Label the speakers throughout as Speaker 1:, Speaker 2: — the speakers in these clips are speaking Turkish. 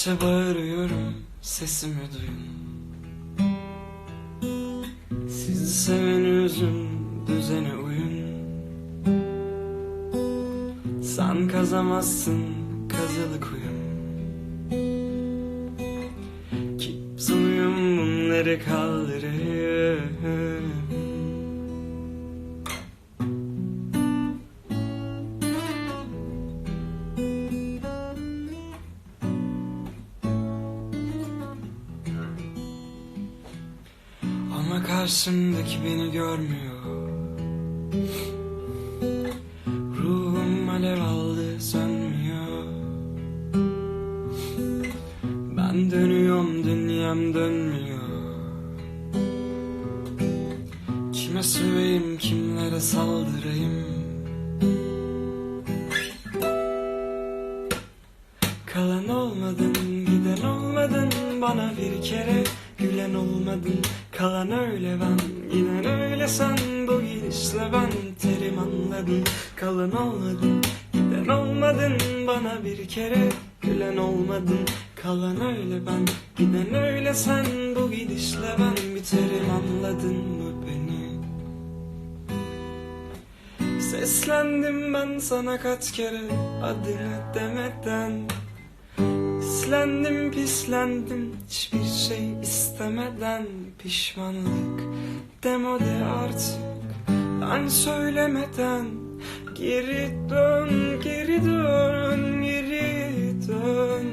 Speaker 1: Açtıkça bağırıyorum sesimi duyun. Sizi seven üzün düzene uyun. Sen kazamazsın kazılı kuyum Kimse uyum bunları kaldırayım Ama karşımdaki beni görmüyor. Ruhum alev aldı sönmüyor. Ben dönüyorum dünyam dönmüyor. Kime söveyim kimlere saldırayım? Kalan olmadın, giden olmadın Bana bir kere gülen olmadın Kalan öyle ben, giden öyle sen. Bu gidişle ben terim anladın Kalan olmadın, giden olmadın. Bana bir kere gülen olmadın. Kalan öyle ben, giden öyle sen. Bu gidişle ben biterim anladın mı beni? Seslendim ben sana kaç kere adını demeden. Pislendim pislendim hiçbir şey istemeden Pişmanlık. Demode artık ben söylemeden. Geri dön geri dön geri dön.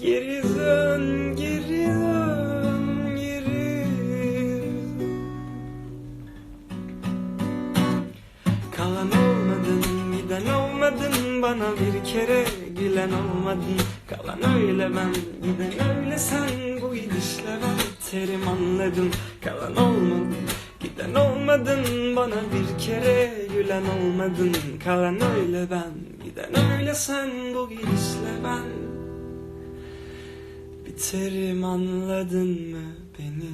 Speaker 1: Geri dön geri dön geri Kalan olmadın, giden olmadın. Bana bir kere gülen olmadın. Kalan öyle ben, giden öyle sen Bu gidişle ben terim anladım. Kalan olmadın, giden olmadın. Bana bir kere gülen olmadın. Kalan öyle ben, giden öyle sen. Bu gidişle ben Biterim anladın mı beni?